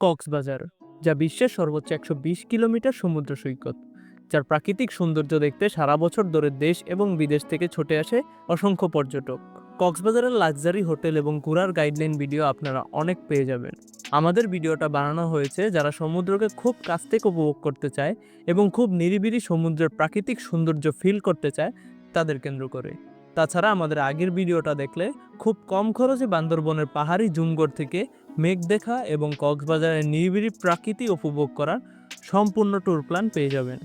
কক্সবাজার, যা বিশ্বের সর্বোচ্চ একশো বিশ কিলোমিটার সমুদ্র সৈকত, যার প্রাকৃতিক সৌন্দর্য দেখতে সারা বছর ধরে দেশ এবং বিদেশ থেকে ছুটে আসে অসংখ্য পর্যটক। কক্সবাজারের লাক্সারি হোটেল এবং ঘোরার গাইডলাইন ভিডিও আপনারা অনেক পেয়ে যাবেন। আমাদের ভিডিওটা বানানো হয়েছে যারা সমুদ্রকে খুব কাছ থেকে উপভোগ করতে চায় এবং খুব নিরিবিলি সমুদ্রের প্রাকৃতিক সৌন্দর্য ফিল করতে চায় তাদের কেন্দ্র করে। তাছাড়া আমাদের আগের ভিডিওটা দেখলে খুব কম খরচে বান্দরবনের পাহাড়ি জুমগড় থেকে মেঘ দেখা এবং কক্সবাজারের নিরিবিলি প্রাকৃতি উপভোগ করার সম্পূর্ণ ট্যুর প্ল্যান পেয়ে যাবেন।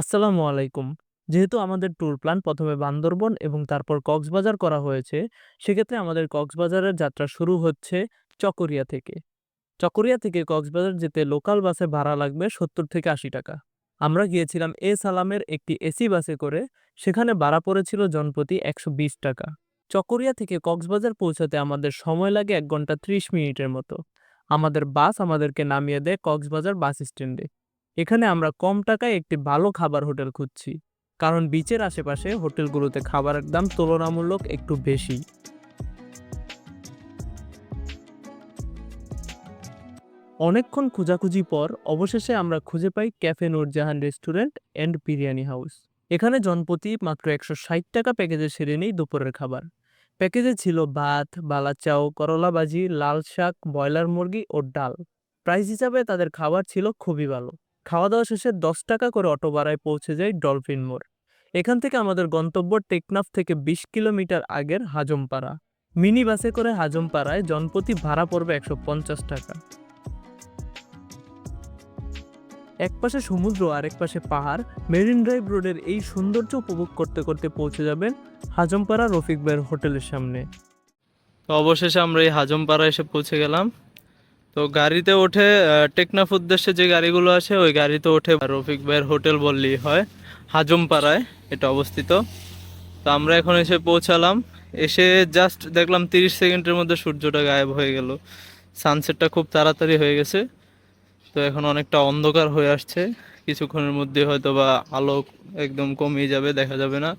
আসসালামু আলাইকুম। যেহেতু আমাদের ট্যুর প্ল্যান প্রথমে বান্দরবন এবং তারপর কক্সবাজার করা হয়েছে, সেক্ষেত্রে আমাদের কক্সবাজারের যাত্রা শুরু হচ্ছে চকরিয়া থেকে। চকরিয়া থেকে কক্সবাজার যেতে লোকাল বাসে ভাড়া লাগবে সত্তর থেকে আশি টাকা। আমরা গিয়েছিলাম এ সালামের একটি এসি বাসে করে, সেখানে ভাড়া পড়েছিল জনপ্রতি একশো বিশ টাকা। চকরিয়া থেকে কক্সবাজার পৌঁছাতে আমাদের সময় লাগে এক ঘণ্টা ত্রিশ মিনিটের মতো। আমাদের বাস আমাদেরকে নামিয়ে দেয় কক্সবাজার বাস স্ট্যান্ডে এখানে আমরা কম টাকায় একটি ভালো খাবার হোটেল খুঁজছি। কারণ বিচের আশেপাশে হোটেলগুলোতে খাবারের দাম তুলনামূলক একটু বেশি। অনেকক্ষণ খোঁজাখুঁজি পর অবশেষে আমরা খুঁজে পাই cafe Noorjahan restaurant and biryani house এখানে জনপ্রতি মাত্র একশো ষাট টাকা প্যাকেজে সেরে নেই দুপুরের খাবার। প্যাকেজে ছিল ভাত, বালাচাও, করলা ভাজি, লাল শাক, ব্রয়লার মুরগি ও ডাল। প্রাইস হিসাবে তাদের খাবার ছিল খুবই ভালো। খাওয়া দাওয়া শেষে দশ টাকা করে অটো ভাড়ায় পৌঁছে যায় ডলফিন মোড়। এখান থেকে আমাদের গন্তব্য টেকনাফ থেকে বিশ কিলোমিটার আগের হাজমপাড়া। মিনি বাসে করে হাজমপাড়ায় জনপ্রতি ভাড়া পড়বে একশো পঞ্চাশ টাকা। এক পাশে সমুদ্র আর এক পাশে পাহাড়। মেরিন ড্রাইভ রোডের এই সৌন্দর্য উপভোগ করতে করতে পৌঁছে যাবেন হাজমপাড়া রফিক ভাইয়ের হোটেলের সামনে। অবশেষে আমরা এই হাজমপাড়া এসে পৌঁছে গেলাম। তো গাড়িতে ওঠে টেকনাফ উদ্দেশ্যে যে গাড়িগুলো আছে ওই গাড়িতে ওঠে রফিক ভাইয়ের হোটেল বললেই হয়, হাজমপাড়ায়, এটা অবস্থিত। তো আমরা এখন এসে পৌঁছালাম, এসে জাস্ট দেখলাম তিরিশ সেকেন্ডের মধ্যে সূর্যটা গায়েব হয়ে গেল। সানসেটটা খুব তাড়াতাড়ি হয়ে গেছে, তো এখন অনেকটা অন্ধকার হয়ে আসছে। কিছুক্ষণের মধ্যে হয়তো বা আলো একদম কমিয়ে যাবে, দেখা যাবে না।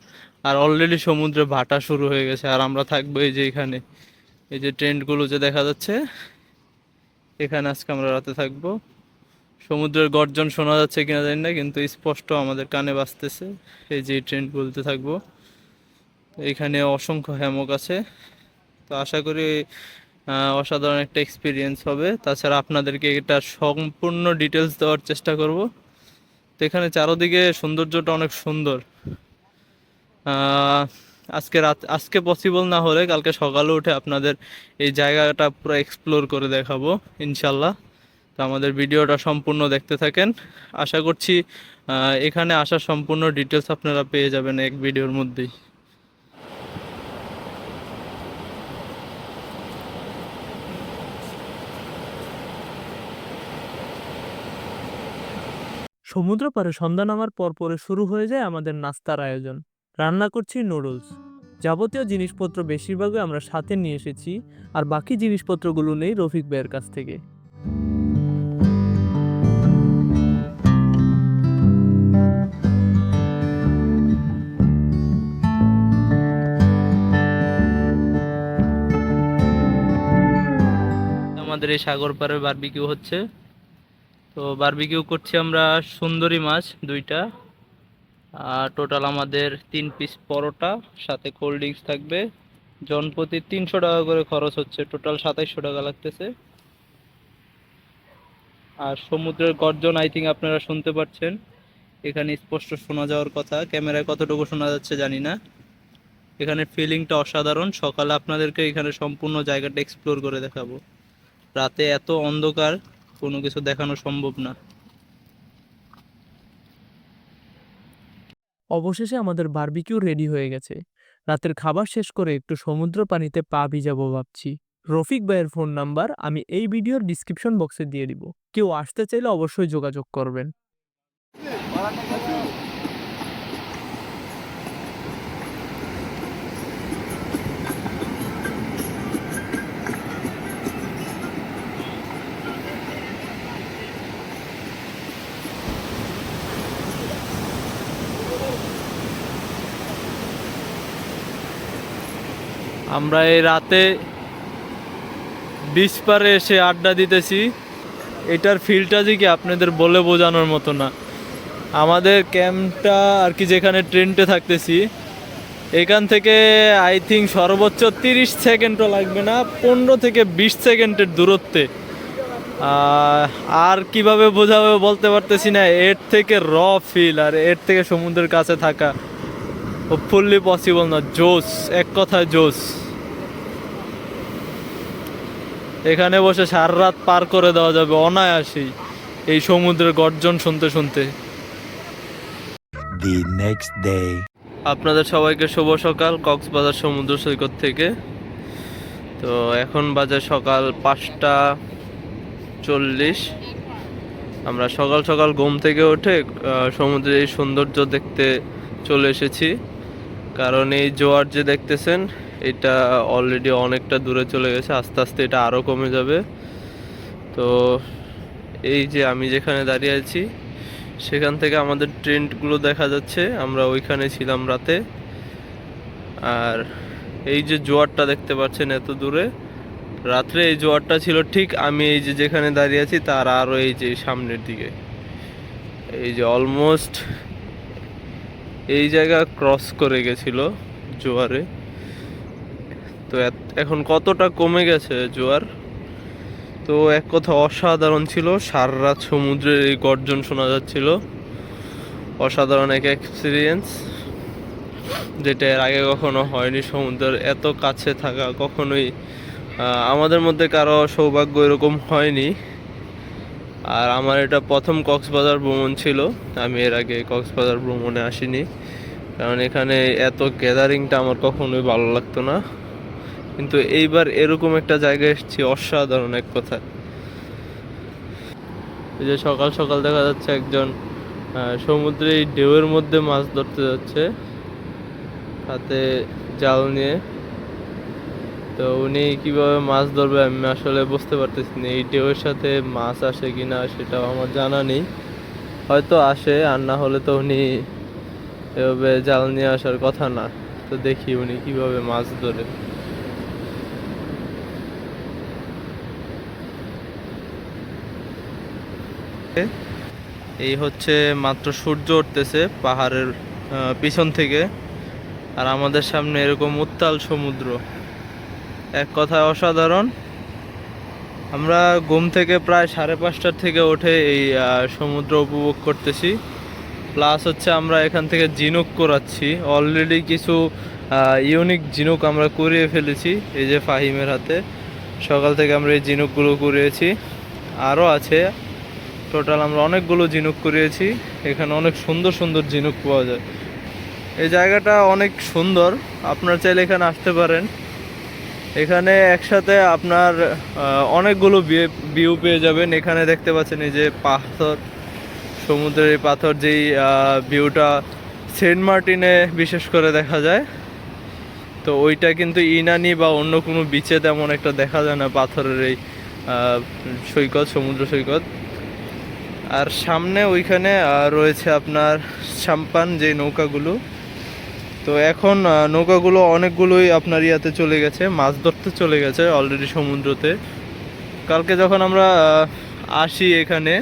আর অলরেডি সমুদ্রে ভাটা শুরু হয়ে গেছে, আর আমরা থাকব এই যে এখানে। এই যে টেন্টগুলো যে দেখা যাচ্ছে এখানে আজকে আমরা রাতে থাকব। সমুদ্রের গর্জন শোনা যাচ্ছে কিনা জানি না, কিন্তু স্পষ্ট আমাদের কানে বাজতেছে। এই যে বলতে থাকব। এখানে অসংখ্য হ্যামক আছে। তো আশা করি অসাধারণ একটা এক্সপিরিয়েন্স হবে। তাছাড়া আপনাদেরকে এটা সম্পূর্ণ ডিটেলস দেওয়ার চেষ্টা করব। তো এখানে চারোদিকে সৌন্দর্যটা অনেক সুন্দর। আজকে রাত, আজকে পসিবল না হলে কালকে সকালে উঠে আপনাদের এই জায়গাটা পুরো এক্সপ্লোর করে দেখাবো, ইনশাল্লাহ। তো আমাদের ভিডিওটা সম্পূর্ণ দেখতে থাকেন। আশা করছি এখানে আসার সম্পূর্ণ ডিটেলস আপনারা পেয়ে যাবেন এক ভিডিওর মধ্যেই। সমুদ্র পাড়ে সন্ধ্যা নামার পর পরে শুরু হয়ে যায় আমাদের নাস্তার আয়োজন। রান্না করছি নুডলস যাবতীয় জিনিসপত্র বেশিরভাগই আমরা সাথে নিয়ে এসেছি, আর বাকি জিনিসপত্রগুলো নেই রফিক ভাইয়ের কাছ থেকে। আমাদের এই সাগর পাড়ের বারবিকিউ হচ্ছে। তো বারবিকিউ করছি আমরা সুন্দরী মাছ দুইটা। টোটাল আমাদের তিন পিস পরোটা, সাথে কোল্ড ড্রিঙ্কস থাকবে। জনপ্রতি তিনশো টাকা করে খরচ হচ্ছে টোটাল সাতাইশশো টাকা লাগতেছে। আর সমুদ্রের গর্জন আই থিঙ্ক আপনারা শুনতে পাচ্ছেন। এখানে স্পষ্ট শোনা যাওয়ার কথা, ক্যামেরায় কতটুকু শোনা যাচ্ছে জানি না। এখানে ফিলিংটা অসাধারণ, সকালে আপনাদেরকে এখানে সম্পূর্ণ জায়গাটা এক্সপ্লোর করে দেখাবো। রাতে এত অন্ধকার, কোনো কিছু দেখানো সম্ভব না। অবশেষে আমাদের বার্বিকিউ রেডি হয়ে গেছে। রাতের খাবার শেষ করে একটু সমুদ্র পানিতে পা ভিজাবো ভাবছি। রফিক ভাইয়ের ফোন নাম্বার আমি এই ভিডিওর ডিসক্রিপশন বক্সে দিয়ে দিব। কেউ আসতে চাইলে অবশ্যই যোগাযোগ করবেন। আমরা এই রাতে বিচ পারে এসে আড্ডা দিতেছি। এটার ফিলটা যে কি আপনাদের বলে বোঝানোর মতো না। আমাদের ক্যাম্পটা আর কি যেখানে ট্রেনটে থাকতেছি, এখান থেকে আই থিঙ্ক সর্বোচ্চ তিরিশ সেকেন্ডও লাগবে না, পনেরো থেকে বিশ সেকেন্ডের দূরত্বে। আর কীভাবে বোঝাবে বলতে পারতেছি না, এর থেকে র ফিল আর এর থেকে সমুদ্রের কাছে থাকা। ফুললি পসিবল না। জোস এক কথায় জোস এখানে বসে সারা রাত পার করে দেওয়া যাবে অনায়াসেই এই সমুদ্রের গর্জন শুনতে শুনতে। Day. আপনাদের সবাইকে শুভ সকাল কক্সবাজার সমুদ্র সৈকত থেকে। তো এখন বাজে সকাল পাঁচটা চল্লিশ। আমরা সকাল সকাল ঘুম থেকে উঠে সমুদ্রের এই সৌন্দর্য দেখতে চলে এসেছি। কারণ এই জোয়ার যে দেখতেছেন, এটা অলরেডি অনেকটা দূরে চলে গেছে, আস্তে আস্তে এটা আরও কমে যাবে। তো এই যে আমি যেখানে দাঁড়িয়ে আছি, সেখান থেকে আমাদের ট্রেন্ডগুলো দেখা যাচ্ছে, আমরা ওইখানে ছিলাম রাতে। আর এই যে জোয়ারটা দেখতে পাচ্ছেন এত দূরে, রাত্রে এই জোয়ারটা ছিল ঠিক আমি এই যে যেখানে দাঁড়িয়ে আছি, তার আরও এই যে সামনের দিকে। এই যে অলমোস্ট এই জায়গা ক্রস করে গেছিল জোয়ারে। তো এখন কতটা কমে গেছে জোয়ার? তো এক কথা অসাধারণ ছিল, সারা সমুদ্রের এই গর্জন শোনা যাচ্ছিল। অসাধারণ এক এক্সপিরিয়েন্স যেটা এর আগে কখনো হয়নি সমুদ্রের। এত কাছে থাকা কখনোই আমাদের মধ্যে কারও সৌভাগ্য এরকম হয়নি। আর আমার এটা প্রথম কক্সবাজার ভ্রমণ ছিল। আমি এর আগে কক্সবাজার ভ্রমণে আসিনি। কারণ এখানে এত গ্যাদারিংটা আমার কখনোই ভালো লাগতো না। কিন্তু এইবার এরকম একটা জায়গায় এসেছি, অসাধারণ এক কথা এই যে সকাল সকাল দেখা যাচ্ছে একজন সমুদ্রে ঢেউয়ের মধ্যে মাছ ধরতে যাচ্ছে। হাতে জাল নিয়ে। তো উনি কীভাবে মাছ ধরবে আমি আসলে বুঝতে পারতেছি না। এই ঢেউয়ের সাথে মাছ আসে কিনা সেটাও আমার জানা নেই। হয়তো আসে, আর না হলে তো উনি এভাবে জাল নিয়ে আসার কথা না। তো দেখি উনি কীভাবে মাছ ধরে। এই হচ্ছে মাত্র সূর্য উঠতেছে পাহাড়ের পিছন থেকে। আর আমাদের সামনে এরকম উত্তাল সমুদ্র। এক কথায় অসাধারণ। আমরা ঘুম থেকে প্রায় সাড়ে পাঁচটার থেকে উঠে এই সমুদ্র উপভোগ করতেছি। প্লাস হচ্ছে আমরা এখান থেকে জিনুক করাচ্ছি অলরেডি কিছু ইউনিক জিনুক আমরা করিয়ে ফেলেছি এই যে ফাহিমের হাতে। সকাল থেকে আমরা এই জিনুকগুলো করিয়েছি আরও আছে। টোটাল আমরা অনেকগুলো জিনুক করিয়েছি এখানে অনেক সুন্দর সুন্দর জিনুক পাওয়া যায়। এই জায়গাটা অনেক সুন্দর। আপনার চাইলে এখানে আসতে পারেন। এখানে একসাথে আপনার অনেকগুলো ভিউ পেয়ে যাবেন। এখানে দেখতে পাচ্ছেন এই যে পাথর, সমুদ্রের পাথর যেই ভিউটা সেন্ট মার্টিনে বিশেষ করে দেখা যায়। তো ওইটা কিন্তু ইনানি বা অন্য কোনো বিচে তেমন একটা দেখা যায় না, পাথরের এই সৈকত, সমুদ্র সৈকত। আর সামনে ওইখানে রয়েছে আপনার সাম্পান যে নৌকাগুলো। তো এখন নৌকাগুলো অনেকগুলোই আপনার ইয়াতে চলে গেছে, মাছ ধরতে চলে গেছে অলরেডি সমুদ্রতে। কালকে যখন আমরা আসি এখানে,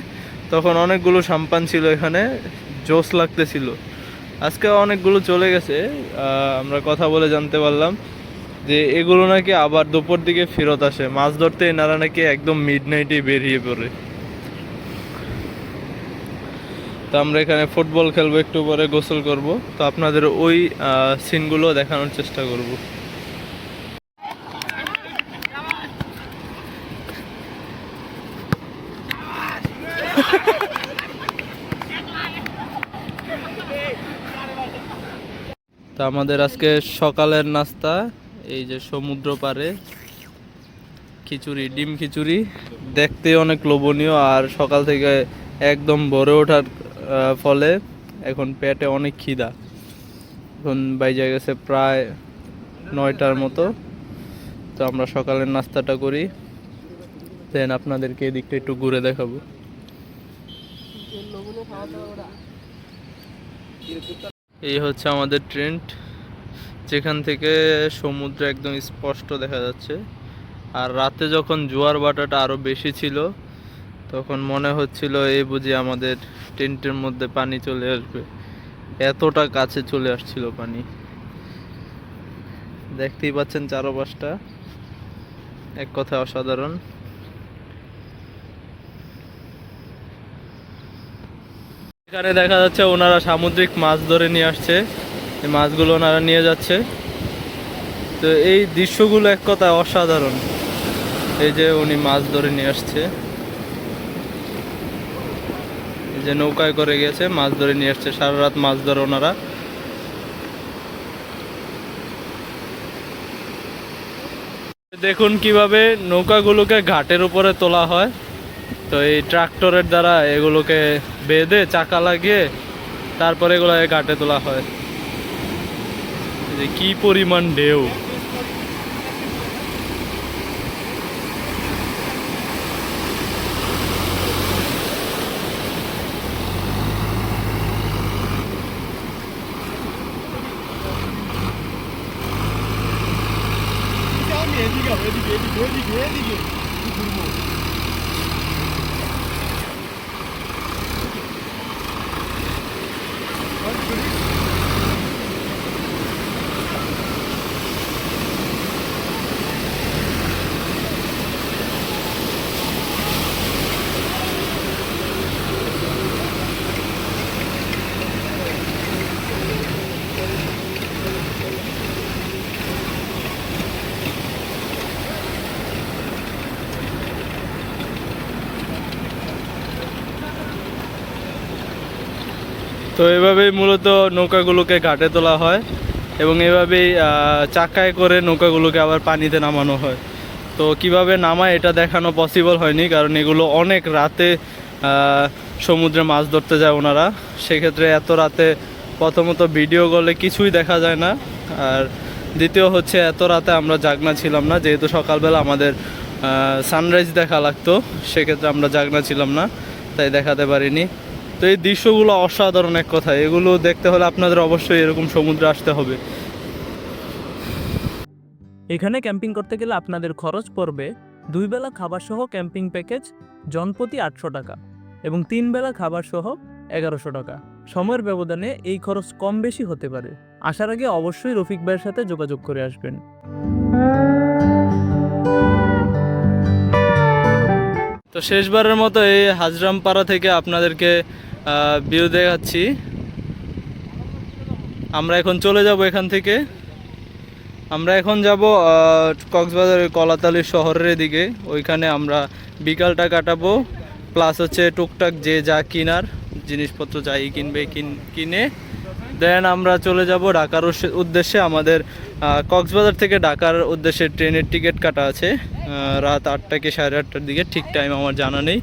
তখন অনেকগুলো সাম্পান ছিল এখানে জোস লাগতেছিল। আজকে অনেকগুলো চলে গেছে আমরা কথা বলে জানতে পারলাম যে এগুলো নাকি আবার দুপুর দিকে ফেরত আসে। মাছ ধরতে এনারা নাকি একদম মিড নাইটে বেরিয়ে পড়ে। তো আমরা এখানে ফুটবল খেলব, একটু পরে গোসল করব। তো আপনাদের ওই সিনগুলো দেখানোর চেষ্টা করব। তো আমাদের আজকে সকালের নাস্তা, এই যে সমুদ্র পাড়ে। খিচুড়ি, ডিম খিচুড়ি। দেখতে অনেক লোভনীয়, আর সকাল থেকে একদম ভরে ওঠার ফলে এখন পেটে অনেক খিদা। এখন বাইজে গেছে প্রায় নয়টার মতো। তো আমরা সকালের নাস্তাটা করি। দেন আপনাদেরকে এদিকটা একটু ঘুরে দেখাবো। এই হচ্ছে আমাদের ট্রেন্ড যেখান থেকে সমুদ্র একদম স্পষ্ট দেখা যাচ্ছে। আর রাতে যখন জোয়ার বাটাটা আরও বেশি ছিল তখন মনে হচ্ছিল, এই বুঝি আমাদের টেন্টের মধ্যে পানি চলে আসবে। এতটা কাছে চলে আসছিল পানি। দেখতেই পাচ্ছেন চারপাশটা। এক কথায় অসাধারণ। এখানে দেখা যাচ্ছে ওনারা সামুদ্রিক মাছ ধরে নিয়ে আসছে। এই মাছগুলো ওনারা নিয়ে যাচ্ছে। তো এই দৃশ্যগুলো এক কথায় অসাধারণ। এই যে উনি মাছ ধরে নিয়ে আসছে। যে নৌকায় করে গেছে, মাছ ধরে নিয়ে আসছে। সারা রাত মাছ ধরে ওনারা। দেখুন কীভাবে নৌকাগুলোকে ঘাটের উপরে তোলা হয়। তো এই ট্রাক্টরের দ্বারা এগুলোকে বেঁধে, চাকা লাগিয়ে তারপরে এগুলো ঘাটে তোলা হয়। কি পরিমাণ ঢেউ। তো এভাবেই মূলত নৌকাগুলোকে ঘাটে তোলা হয় এবং এভাবেই চাকায় করে নৌকাগুলোকে আবার পানিতে নামানো হয়। তো কীভাবে নামায় এটা দেখানো পসিবল হয়নি, কারণ এগুলো অনেক রাতে সমুদ্রে মাছ ধরতে যায় ওনারা। সেক্ষেত্রে এত রাতে প্রথমত ভিডিও করলে কিছুই দেখা যায় না। আর দ্বিতীয় হচ্ছে এত রাতে আমরা জাগনা ছিলাম না, যেহেতু সকালবেলা আমাদের সানরাইজ দেখা লাগতো, সেক্ষেত্রে আমরা জাগনা ছিলাম না, তাই দেখাতে পারিনি। তো এই দৃশ্যগুলো অসাধারণ এক কথা। এগুলো দেখতে হলে আপনাদের অবশ্যই এরকম সমুদ্রে আসতে হবে। এখানে ক্যাম্পিং করতে গেলে আপনাদের খরচ পড়বে দুই বেলা খাবার সহ ক্যাম্পিং প্যাকেজ জনপ্রতি আটশো টাকা এবং তিন বেলা খাবার সহ এগারোশো টাকা। সময়ের ব্যবধানে এই খরচ কম বেশি হতে পারে। আসার আগে অবশ্যই রফিক ভাইয়ের সাথে যোগাযোগ করে আসবেন। তো শেষবারের মতো এই হাজরামপাড়া থেকে আপনাদেরকে ভিউ দেখাচ্ছি। আমরা এখন চলে যাব এখান থেকে। আমরা এখন যাব কক্সবাজারের কলাতালি শহরের দিকে ওইখানে আমরা বিকালটা কাটাবো প্লাস হচ্ছে টুকটাক যে যা কিনার, জিনিসপত্র যাই কিনবে, কিন- দেন আমরা চলে যাব ঢাকার উদ্দেশ্যে। আমাদের কক্সবাজার থেকে ঢাকার উদ্দেশ্যে ট্রেনের টিকিট কাটা আছে। রাত আটটা কি সাড়ে আটটার দিকে, ঠিক টাইম আমার জানা নেই।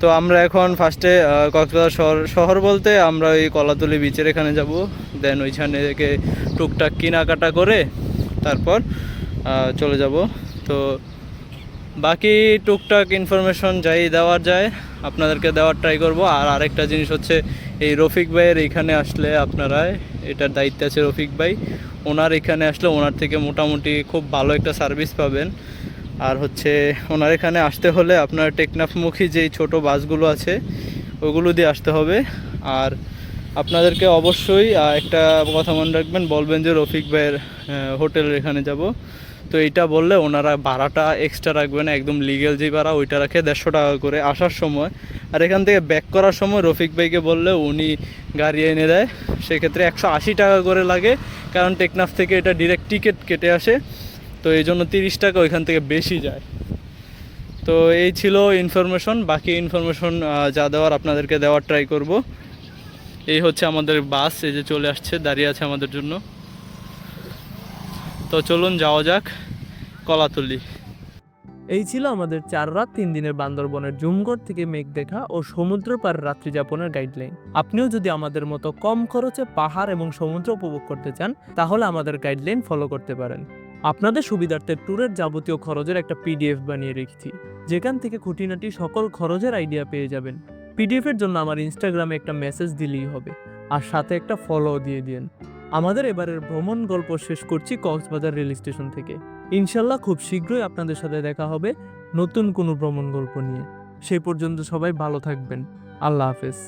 তো আমরা এখন ফার্স্টে কক্সবাজার শহর শহর বলতে আমরা ওই কলাতলি বিচের এখানে যাব। দেন ওইখানে থেকে টুকটাক কেনাকাটা করে তারপর চলে যাব। তো বাকি টুকটাক ইনফরমেশন যাই দেওয়ার যায়, আপনাদেরকে দেওয়ার ট্রাই করব। আর আরেকটা জিনিস হচ্ছে, এই রফিক ভাইয়ের এখানে আসলে আপনারা, এটার দায়িত্বে আছে রফিক ভাই। ওনার এখানে আসলে ওনার থেকে মোটামুটি খুব ভালো একটা সার্ভিস পাবেন। আর হচ্ছে ওনার এখানে আসতে হলে আপনার টেকনাফমুখী যেই ছোট বাসগুলো আছে, ওগুলো দিয়ে আসতে হবে। আর আপনাদেরকে অবশ্যই একটা কথা মনে রাখবেন, বলবেন যে রফিক ভাইয়ের হোটেলের এখানে যাব। তো এইটা বললে ওনারা ভাড়াটা এক্সট্রা রাখবে না একদম লিগেল যে ভাড়া ওইটা রাখে দেড়শো টাকা করে আসার সময়। আর এখান থেকে ব্যাক করার সময় রফিক ভাইকে বললে উনি গাড়ি এনে দেয়। সেক্ষেত্রে একশো আশি টাকা করে লাগে, কারণ টেকনাফ থেকে এটা ডিরেক্ট টিকিট কেটে আসে। তো এই জন্য তিরিশ টাকা ওইখান থেকে বেশি যায়। তো এই ছিল ইনফরমেশন বাকি ইনফরমেশন যা দেওয়ার আপনাদেরকে দেওয়ার ট্রাই করব। এই হচ্ছে আমাদের বাস এই যে চলে আসছে, দাঁড়িয়ে আছে আমাদের জন্য। তো চলুন যাওয়া যাক, কলাতলি। এই ছিল আমাদের চার রাত, তিন দিনের বান্দরবনের জুমগড় থেকে মেঘ দেখা ও সমুদ্র পার রাত্রি যাপনের গাইডলাইন আপনিও যদি আমাদের মতো কম খরচে পাহাড় এবং সমুদ্র উপভোগ করতে চান, তাহলে আমাদের গাইডলাইন ফলো করতে পারেন। আপনাদের সুবিধার্থে ট্যুরের যাবতীয় খরচের একটা পিডিএফ বানিয়ে রেখেছি। যেখান থেকে খুঁটিনাটি সকল খরচের আইডিয়া পেয়ে যাবেন। পিডিএফের জন্য আমার ইনস্টাগ্রামে একটা মেসেজ দিলেই হবে, আর সাথে একটা ফলো দিয়ে দিন আমাদের এবারের ভ্রমণ গল্প শেষ করছি কক্সবাজার রেল স্টেশন থেকে। ইনশাল্লাহ খুব শীঘ্রই আপনাদের সাথে দেখা হবে নতুন কোনো ভ্রমণ গল্প নিয়ে। সেই পর্যন্ত সবাই ভালো থাকবেন। আল্লাহ হাফেজ।